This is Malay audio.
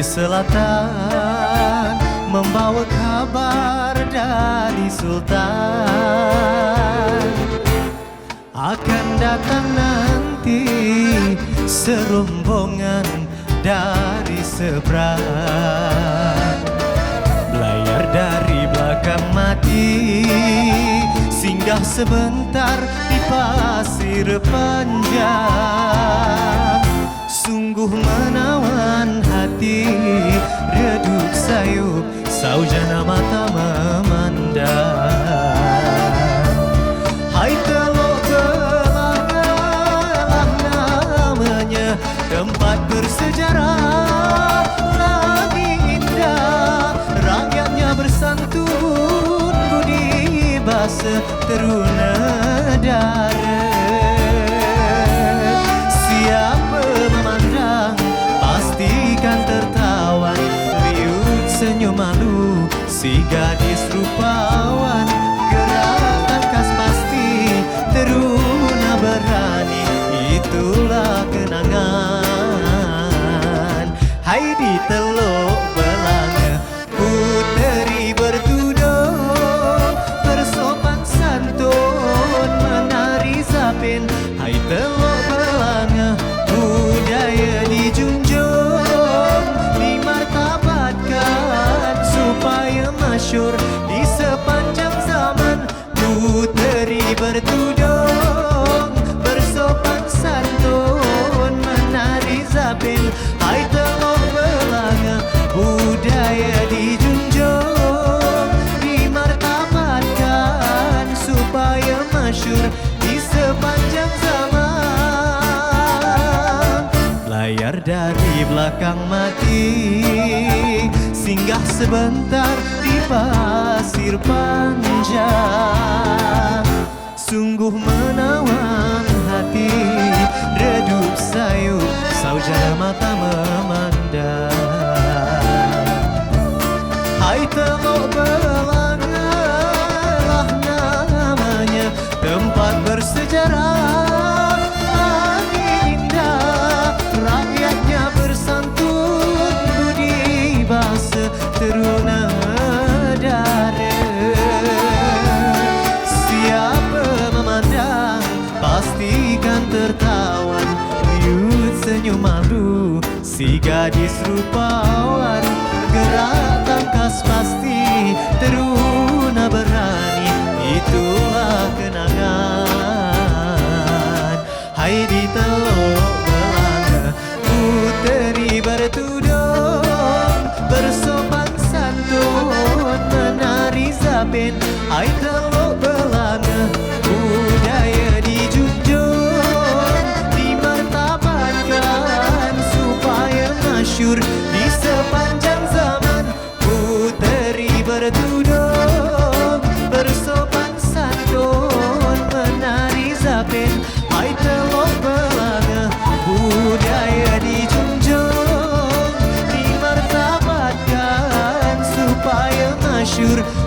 selatan Membawa kabar dari Sultan. Akan datang nanti serombongan dari seberang Belayar dari belakang mati Singgah sebentar di pasir panjang. Sungguh menawan hati Redup sayup saujana mata memandang. Hai teluk belanga namanya Tempat bersejarah teruna si gadis rupawan Gerakan khas pasti teruna berani. Itulah kenangan. Hai di teluk Puteri bertudung Bersopan santun Menari zapin. Hai teluk belanga Budaya dijunjung. Dimartabatkan Supaya masyur Di sepanjang zaman. Layar dari belakang mati Singgah sebentar di pasir panjang Sungguh menawan hati. Redup sayup saujara mata memandang gadis rupawan Gerak tangkas pasti teruna berani. Itulah kenangan. Hai di teluk belanga Puteri bertudung Bersopan santun menari zapin. Hai teluk batin Hai telur belaga Budaya dijunjung Dimertabatkan Supaya masyur Supaya masyur.